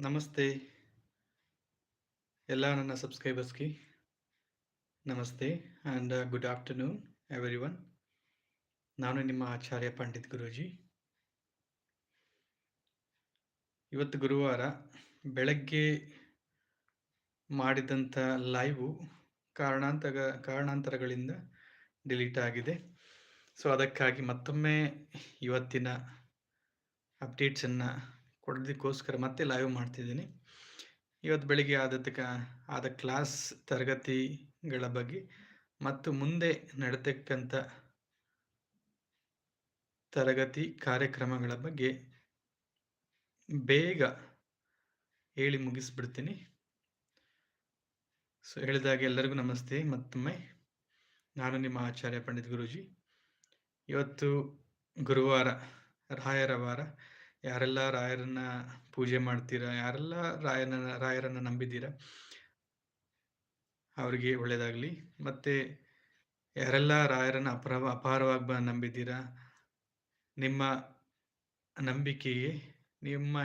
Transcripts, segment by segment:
ನಮಸ್ತೆ. ಎಲ್ಲ ನನ್ನ ಸಬ್ಸ್ಕ್ರೈಬರ್ಸ್ಗೆ namaste and good afternoon everyone ನಾನು ನಿಮ್ಮ ಆಚಾರ್ಯ ಪಂಡಿತ್ ಗುರೂಜಿ. ಇವತ್ತು ಗುರುವಾರ ಬೆಳಗ್ಗೆ ಮಾಡಿದಂಥ ಲೈವು ಕಾರಣಾಂತರ ಕಾರಣಾಂತರಗಳಿಂದ ಡಿಲೀಟ್ ಆಗಿದೆ. ಸೊ ಅದಕ್ಕಾಗಿ ಮತ್ತೊಮ್ಮೆ ಇವತ್ತಿನ ಅಪ್ಡೇಟ್ಸನ್ನು ಕೊಡೋದಕ್ಕೋಸ್ಕರ ಮತ್ತೆ ಲೈವ್ ಮಾಡ್ತಿದ್ದೀನಿ. ಇವತ್ತು ಬೆಳಿಗ್ಗೆ ಆದದಕ್ಕೆ ಆದ ಕ್ಲಾಸ್ ತರಗತಿಗಳ ಬಗ್ಗೆ ಮತ್ತು ಮುಂದೆ ನಡತಕ್ಕಂಥ ತರಗತಿ ಕಾರ್ಯಕ್ರಮಗಳ ಬಗ್ಗೆ ಬೇಗ ಹೇಳಿ ಮುಗಿಸ್ಬಿಡ್ತೀನಿ. ಸೊ ಹೇಳಿದಾಗ ಎಲ್ಲರಿಗೂ ನಮಸ್ತೆ. ಮತ್ತೊಮ್ಮೆ ನಾನು ನಿಮ್ಮ ಆಚಾರ್ಯ ಪಂಡಿತ್ ಗುರುಜಿ. ಇವತ್ತು ಗುರುವಾರ, ರಾಯರ ವಾರ ಯಾರೆಲ್ಲ ರಾಯರನ್ನ ಪೂಜೆ ಮಾಡ್ತೀರಾ, ಯಾರೆಲ್ಲ ರಾಯನ, ರಾಯರನ್ನ ನಂಬಿದ್ದೀರಾ, ಅವರಿಗೆ ಒಳ್ಳೆಯದಾಗಲಿ ಮತ್ತೆ ಯಾರೆಲ್ಲ ರಾಯರನ್ನ ಅಪರ ಅಪಾರವಾಗಿ ಬ, ನಂಬಿದ್ದೀರಾ, ನಿಮ್ಮ ನಂಬಿಕೆಗೆ ನಿಮ್ಮ,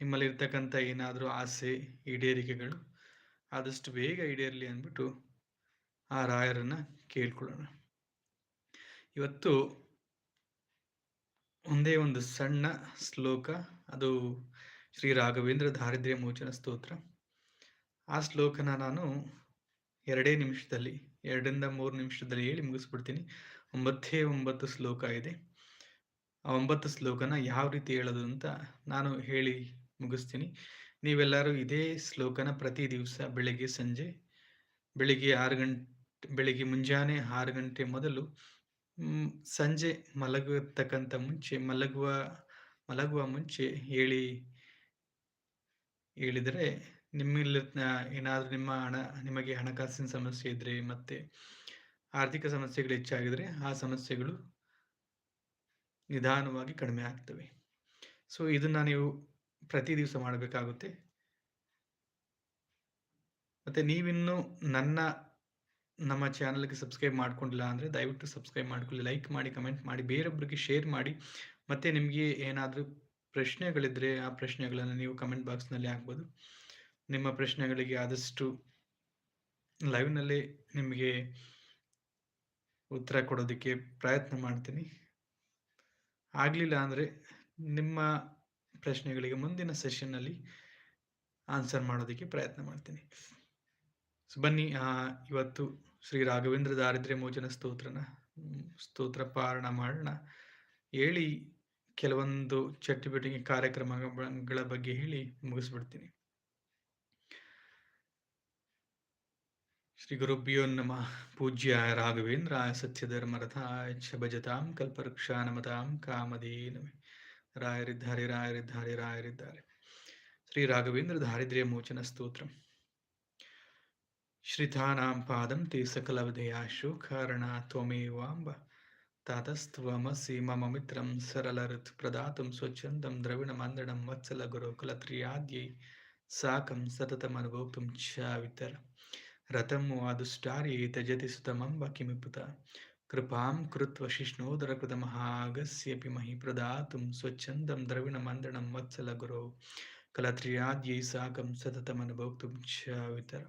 ನಿಮ್ಮಲ್ಲಿರ್ತಕ್ಕಂಥ ಏನಾದರೂ ಆಸೆ, ಈಡೇರಿಕೆಗಳು ಆದಷ್ಟು ಬೇಗ ಈಡೇರಲಿ ಅಂದ್ಬಿಟ್ಟು ಆ ರಾಯರನ್ನ ಕೇಳ್ಕೊಳ್ಳೋಣ. ಇವತ್ತು ಒಂದೇ ಒಂದು ಸಣ್ಣ ಶ್ಲೋಕ, ಅದು ಶ್ರೀ ರಾಘವೇಂದ್ರ ದಾರಿದ್ರ್ಯ ಮೋಚನ ಸ್ತೋತ್ರ. ಆ ಶ್ಲೋಕನ ನಾನು ಎರಡೇ ನಿಮಿಷದಲ್ಲಿ, ಎರಡರಿಂದ ಮೂರು ನಿಮಿಷದಲ್ಲಿ ಹೇಳಿ ಮುಗಿಸ್ಬಿಡ್ತೀನಿ. ಒಂಬತ್ತೇ ಒಂಬತ್ತು ಶ್ಲೋಕ ಇದೆ. ಆ ಒಂಬತ್ತು ಶ್ಲೋಕನ ಯಾವ ರೀತಿ ಹೇಳೋದು ಅಂತ ನಾನು ಹೇಳಿ ಮುಗಿಸ್ತೀನಿ. ನೀವೆಲ್ಲರೂ ಇದೇ ಶ್ಲೋಕನ ಪ್ರತಿ ದಿವಸ ಬೆಳಿಗ್ಗೆ ಸಂಜೆ, ಬೆಳಿಗ್ಗೆ ಆರು ಗಂಟೆ, ಬೆಳಿಗ್ಗೆ ಮುಂಜಾನೆ ಆರು ಗಂಟೆ ಮೊದಲು ಸಂಜೆ ಮಲಗತಕ್ಕಂತ ಮುಂಚೆ ಮಲಗುವ ಮಲಗುವ ಮುಂಚೆ ಹೇಳಿ, ಹೇಳಿದರೆ ನಿಮ್ಮಲ್ಲಿ ಏನಾದರೂ ನಿಮ್ಮ ಹಣ, ನಿಮಗೆ ಹಣಕಾಸಿನ ಸಮಸ್ಯೆ ಇದ್ರೆ ಮತ್ತೆ ಆರ್ಥಿಕ ಸಮಸ್ಯೆಗಳು ಹೆಚ್ಚಾಗಿದ್ರೆ ಆ ಸಮಸ್ಯೆಗಳು ನಿಧಾನವಾಗಿ ಕಡಿಮೆ ಆಗ್ತವೆ. ಸೊ ಇದನ್ನ ನೀವು ಪ್ರತಿ ದಿವಸ ಮಾಡಬೇಕಾಗುತ್ತೆ. ಮತ್ತೆ ನೀವಿನ್ನು ನನ್ನ ನಮ್ಮ ಚಾನಲ್ಗೆ ಸಬ್ಸ್ಕ್ರೈಬ್ ಮಾಡ್ಕೊಂಡಿಲ್ಲ ಅಂದರೆ ದಯವಿಟ್ಟು ಸಬ್ಸ್ಕ್ರೈಬ್ ಮಾಡ್ಕೊಳ್ಳಿ, ಲೈಕ್ ಮಾಡಿ, ಕಮೆಂಟ್ ಮಾಡಿ ಬೇರೊಬ್ಬರಿಗೆ ಶೇರ್ ಮಾಡಿ. ಮತ್ತು ನಿಮಗೆ ಏನಾದರೂ ಪ್ರಶ್ನೆಗಳಿದ್ದರೆ ಆ ಪ್ರಶ್ನೆಗಳನ್ನು ನೀವು ಕಮೆಂಟ್ ಬಾಕ್ಸ್ನಲ್ಲಿ ಹಾಕ್ಬೋದು. ನಿಮ್ಮ ಪ್ರಶ್ನೆಗಳಿಗೆ ಆದಷ್ಟು ಲೈವ್ನಲ್ಲೇ ನಿಮಗೆ ಉತ್ತರ ಕೊಡೋದಕ್ಕೆ ಪ್ರಯತ್ನ ಮಾಡ್ತೀನಿ. ಆಗಲಿಲ್ಲ ಅಂದರೆ ನಿಮ್ಮ ಪ್ರಶ್ನೆಗಳಿಗೆ ಮುಂದಿನ ಸೆಷನ್ನಲ್ಲಿ ಆನ್ಸರ್ ಮಾಡೋದಕ್ಕೆ ಪ್ರಯತ್ನ ಮಾಡ್ತೀನಿ. ಸೊ ಬನ್ನಿ ಇವತ್ತು ಶ್ರೀ ರಾಘವೇಂದ್ರ ದಾರಿದ್ರ್ಯ ಮೋಚನ ಸ್ತೋತ್ರನ ಸ್ತೋತ್ರ ಪಾರಣ ಮಾಡೋಣ. ಹೇಳಿ ಕೆಲವೊಂದು ಚಟುವಟಿಕೆ ಕಾರ್ಯಕ್ರಮಗಳ ಬಗ್ಗೆ ಹೇಳಿ ಮುಗಿಸ್ಬಿಡ್ತೀನಿ. ಶ್ರೀ ಗುರುಭ್ಯೋ ನಮ. ಪೂಜ್ಯ ರಾಘವೇಂದ್ರ ಸತ್ಯಧರ್ಮರಥಾಯ ಶಭಜತಾಂ ಭಜತಾಂ ಕಲ್ಪವೃಕ್ಷ ನಮತಾಂ ಕಾಮಧೇನಮೆ ರಾಯರಿದ್ದಾರೆ ರಾಯರಿದ್ದಾರೆ ರಾಯರಿದ್ದಾರೆ. ಶ್ರೀ ರಾಘವೇಂದ್ರ ದಾರಿದ್ರ್ಯ ಮೋಚನ ಸ್ತೋತ್ರ. ಶ್ರಿತಾನಾಂ ಪಾದಂ ತೇ ಸಕಲವಧಯಾಶು ಕಾರಣ ತ್ವಮೇವಾಂಬ ತತಸ್ತ್ವಮಸಿ ಮಮ ಮಿತ್ರಂ ಸರಳಋತ್ ಪ್ರದಾತಂ ಸ್ವಚ್ಛಂದಂ ದ್ರವಿಣ ಮಂದಣಂ ವತ್ಸಲ ಗುರುಕುಲತ್ರಿಯಾದ್ಯೈ ಸಾಕಂ ಸತತಮನುಭೋಕ್ತುಂ ಚ ಚಾವಿತರ ರಥಂ ವಾದುಷ್ಟಾರಿ ತಜತಿ ಸುತಮಂಬ ಕಿಮಿಪುತ ಕೃಪಾಂ ಕೃತ್ವ ಶಿಷ್ಣೋದರ ಕೃತ ಶಿಷ್ಣೋದರಕೃತಮಹಾಗಸ್ಯಪಿ ಮಹಿ ಪ್ರದಾತಂ ಸ್ವಚ್ಛಂದಂ ದ್ರವಿಣ ಮಂದಣಂ ವತ್ಸಲ ಗುರೋ ಕಲತ್ರಿಯಾದ್ಯೈ ಸಾಕಂ ಸತತಮನುಭೋಕ್ತುಂ ಚ ವಿತರ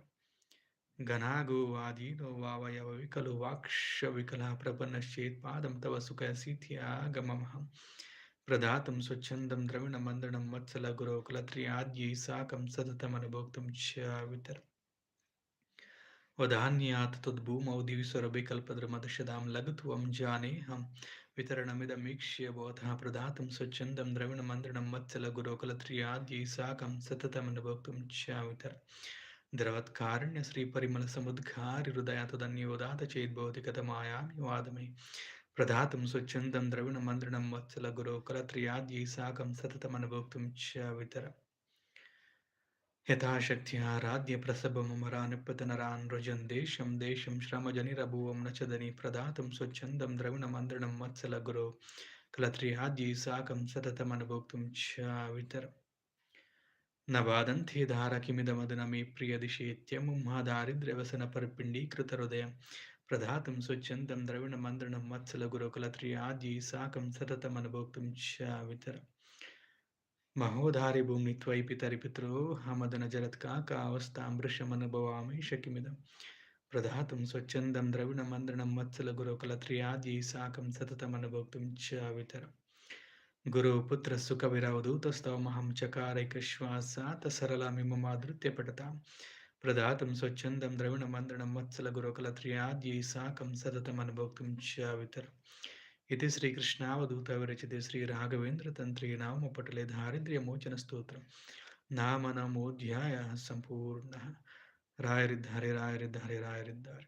గణాగు వాదీనో వావయవ వికలు వాక్ష వికల ప్రపన్నశ్చేత్ పాదం తవ సుఖ శీత్యాగమహం ప్రదాతం స్వచ్ఛందం ద్రవిణమందనం వత్సల గురో కులత్రియాద్యై సాకం సతతమనుభోక్తం చ వితర్. వధాన్యాత్ తద్భూమౌ ద్విస్వరభికల్పద్రమదశదాం లఘుత్వం జానేహం. వితరణమిదమీక్ష్య బోధ ప్రదాతం స్వచ్ఛందం ద్రవిణమందనం వత్సల గురో కులత్రియాద్యై సాకం చ వితర్. च वितर द्रवत्कारुण्य श्रीपरिमलसमुद्घारि हृदयातदन्योदात चेद्भवति कथमायामि वादमे प्रदातुं स्वच्छन्दं द्रविणमन्त्रणं वत्सलगुरो कलत्रियाद्यै साकं सततमनुभोक्तुं च वितर यथाशक्त्याराध्य प्रसभमरानुपतनरान् रजन् देशं देशं श्रमजनिरभुवं न चदनि प्रदातुं स्वच्छन्दं द्रविणमन्त्रणं वत्सलगुरो कलत्रियाद्यै साकं सततमनुभोक्तुं च वितर నవాదంతి దారకిమిదమదనమే ప్రియదిశేత్యము మా దారిద్ర్యవసన పరిపిండీకృత హృదయం ప్రధాతం స్వచ్ఛందం ద్రవిణ మంద్రణం మత్సల గురుకుల త్రి ఆది సాకం సతతం అనుభోక్తం చావితర. మహోధారి భూమి త్వైపి తరిపిత్రో హమదన జరత్కాక అవస్థామృషమనుభవామి శకిమిదం ప్రధాతం స్వచ్ఛందం ద్రవిణ మంద్రణం మత్సల గురుకుల త్రి ఆది సాకం సతతం అనుభోక్తం చావితరం. ಸುಖ ವಿರವಧೂತಸ್ತವಮಹಂ ಚಕಾರೈಕಶ್ವಾಸಾತ ಸರಳಮಿಮ ಮಾಧೃತ್ಯ ಪಠತಾಂ ಪ್ರದಾತುಂ ಸ್ವಚ್ಛಂದಂ ದ್ರವಿಣ ಮಂದ್ರಣಂ ಮತ್ಸಲ ಗುರುಕುಲತ್ರಿಯಾದಿ ಸಾಕಂ ಸತತಮನುಭೋಕ್ತುಂ ಚ ವಿತರಂ इति श्रीकृष्णावधूतविरचिते श्रीराघवेन्द्र तंत्रे नाम पटले दारिद्र्य मोचन स्तोत्र ನಾಮ ನಮೋಧ್ಯಾಯ ಸಂಪೂರ್ಣ ರಾಯರಿದ್ದಾರೆ ರಾಯರಿದ್ದಾರೆ ರಾಯರಿದ್ದಾರೆ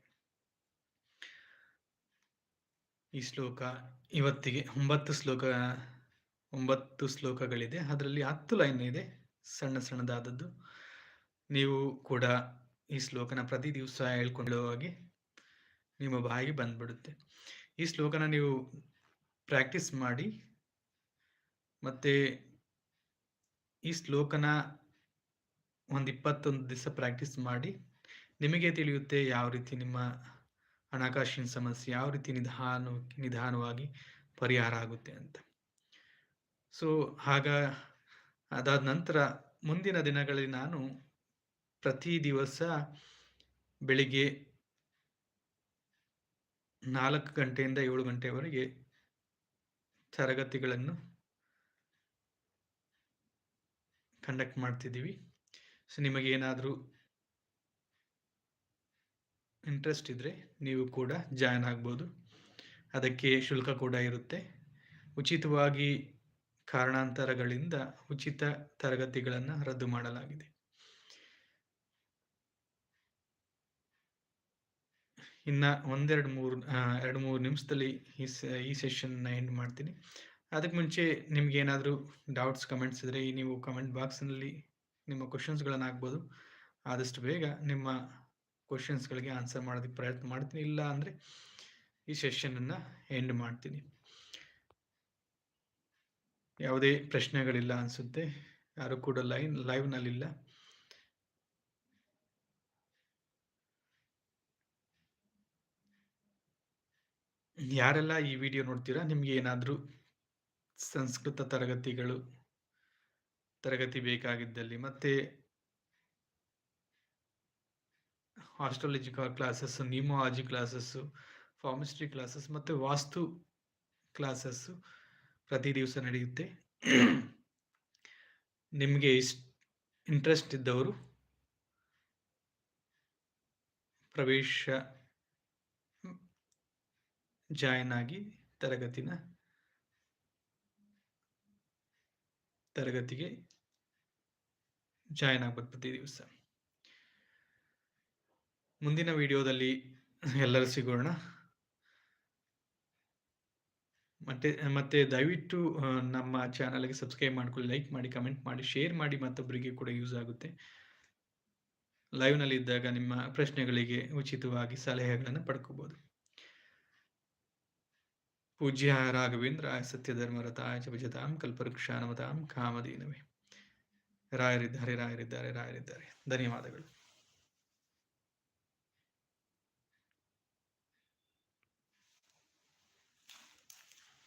ಈ ಶ್ಲೋಕ ಇವತ್ತಿಗೆ ಒಂಬತ್ತು ಶ್ಲೋಕ ಒಂಬತ್ತು ಶ್ಲೋಕಗಳಿದೆ. ಅದರಲ್ಲಿ ಹತ್ತು ಲೈನ್ ಇದೆ, ಸಣ್ಣ ಸಣ್ಣದಾದದ್ದು. ನೀವು ಕೂಡ ಈ ಶ್ಲೋಕನ ಪ್ರತಿ ದಿವಸ ಹೇಳ್ಕೊಳ್ಳುವಾಗಿ ನಿಮ್ಮ ಬಾಯಿಗೆ ಬಂದ್ಬಿಡುತ್ತೆ. ಈ ಶ್ಲೋಕನ ನೀವು ಪ್ರಾಕ್ಟೀಸ್ ಮಾಡಿ ಮತ್ತೆ ಈ ಶ್ಲೋಕನ ಒಂದು ಇಪ್ಪತ್ತೊಂದು ದಿವಸ ಪ್ರಾಕ್ಟೀಸ್ ಮಾಡಿ ನಿಮಗೆ ತಿಳಿಯುತ್ತೆ ಯಾವ ರೀತಿ ನಿಮ್ಮ ಹಣಕಾಸಿನ ಸಮಸ್ಯೆ, ಯಾವ ರೀತಿ ನಿಧಾನ ನಿಧಾನವಾಗಿ ಪರಿಹಾರ ಆಗುತ್ತೆ ಅಂತ. ಸೊ ಆಗ ಅದಾದ ನಂತರ ಮುಂದಿನ ದಿನಗಳಲ್ಲಿ ನಾನು ಪ್ರತಿ ದಿವಸ ಬೆಳಿಗ್ಗೆ ನಾಲ್ಕು ಗಂಟೆಯಿಂದ ಏಳು ಗಂಟೆವರೆಗೆ ತರಗತಿಗಳನ್ನು ಕಂಡಕ್ಟ್ ಮಾಡ್ತಿದ್ದೀವಿ. ಸೊ, ನಿಮಗೆ ಏನಾದರೂ ಇಂಟ್ರೆಸ್ಟ್ ಇದ್ದರೆ ನೀವು ಕೂಡ ಜಾಯ್ನ್ ಆಗ್ಬೋದು. ಅದಕ್ಕೆ ಶುಲ್ಕ ಕೂಡ ಇರುತ್ತೆ. ಉಚಿತವಾಗಿ ಕಾರಣಾಂತರಗಳಿಂದ ಉಚಿತ ತರಗತಿಗಳನ್ನು ರದ್ದು ಮಾಡಲಾಗಿದೆ. ಇನ್ನ ಒಂದೆರಡು ಮೂರು ಎರಡು ಮೂರು ನಿಮಿಷದಲ್ಲಿ ಈ ಸೆಷನ್ನ ಎಂಡ್ ಮಾಡ್ತೀನಿ. ಅದಕ್ಕೆ ಮುಂಚೆ ನಿಮ್ಗೆ ಏನಾದರೂ ಡೌಟ್ಸ್ ಕಮೆಂಟ್ಸ್ ಇದ್ದರೆ ನೀವು ಕಮೆಂಟ್ ಬಾಕ್ಸ್ನಲ್ಲಿ ನಿಮ್ಮ ಕ್ವಶನ್ಸ್ಗಳನ್ನು ಹಾಕ್ಬೋದು. ಆದಷ್ಟು ಬೇಗ ನಿಮ್ಮ ಕ್ವಶನ್ಸ್ಗಳಿಗೆ ಆನ್ಸರ್ ಮಾಡೋದಕ್ಕೆ ಪ್ರಯತ್ನ ಮಾಡ್ತೀನಿ. ಇಲ್ಲ ಅಂದರೆ ಈ ಸೆಷನನ್ನು ಎಂಡ್ ಮಾಡ್ತೀನಿ. ಯಾವುದೇ ಪ್ರಶ್ನೆಗಳಿಲ್ಲ ಅನ್ಸುತ್ತೆ. ಯಾರು ಕೂಡ ಲೈನ್, ಲೈವ್ನಲ್ಲಿಲ್ಲ. ಯಾರೆಲ್ಲ ಈ ವಿಡಿಯೋ ನೋಡ್ತೀರಾ? ನಿಮ್ಗೆ ಏನಾದರೂ ಸಂಸ್ಕೃತ ತರಗತಿಗಳು, ತರಗತಿ ಬೇಕಾಗಿದ್ದಲ್ಲಿ ಮತ್ತೆ astrology classes numerology classes, palmistry classes ಮತ್ತು ವಾಸ್ತು ಕ್ಲಾಸಸ್ಸು ಪ್ರತಿ ದಿವಸ ನಡೆಯುತ್ತೆ. ನಿಮಗೆ ಇಷ್ಟ ಇಂಟ್ರೆಸ್ಟ್ ಇದ್ದವರು ಪ್ರವೇಶ ಜಾಯಿನ್ ಆಗಿ ತರಗತಿನ ತರಗತಿಗೆ ಜಾಯಿನ್ ಆಗ್ಬೋದು ಪ್ರತಿ ದಿವಸ. ಮುಂದಿನ ವಿಡಿಯೋದಲ್ಲಿ ಎಲ್ಲರೂ ಸಿಗೋಣ. ಮತ್ತೆ ಮತ್ತೆ ದಯವಿಟ್ಟು ನಮ್ಮ ಚಾನಲ್ಗೆ ಸಬ್ಸ್ಕ್ರೈಬ್ ಮಾಡ್ಕೊಳ್ಳಿ, ಲೈಕ್ ಮಾಡಿ, ಕಮೆಂಟ್ ಮಾಡಿ, ಶೇರ್ ಮಾಡಿ ಮತ್ತೊಬ್ಬರಿಗೆ ಕೂಡ ಯೂಸ್ ಆಗುತ್ತೆ. ಲೈವ್ನಲ್ಲಿ ಇದ್ದಾಗ ನಿಮ್ಮ ಪ್ರಶ್ನೆಗಳಿಗೆ ಉಚಿತವಾಗಿ ಸಲಹೆಗಳನ್ನು ಪಡ್ಕೋಬಹುದು ಪೂಜ್ಯ ರಾಘವೇಂದ್ರ ಸತ್ಯಧರ್ಮರತಾಯ ಚ ಭಜತಾಂ ಕಲ್ಪವೃಕ್ಷಾನಮತಾಂ ಕಾಮಧೇನವೇ. ರಾಯರಿದ್ದಾರೆ ರಾಯರಿದ್ದಾರೆ ರಾಯರಿದ್ದಾರೆ. ಧನ್ಯವಾದಗಳು.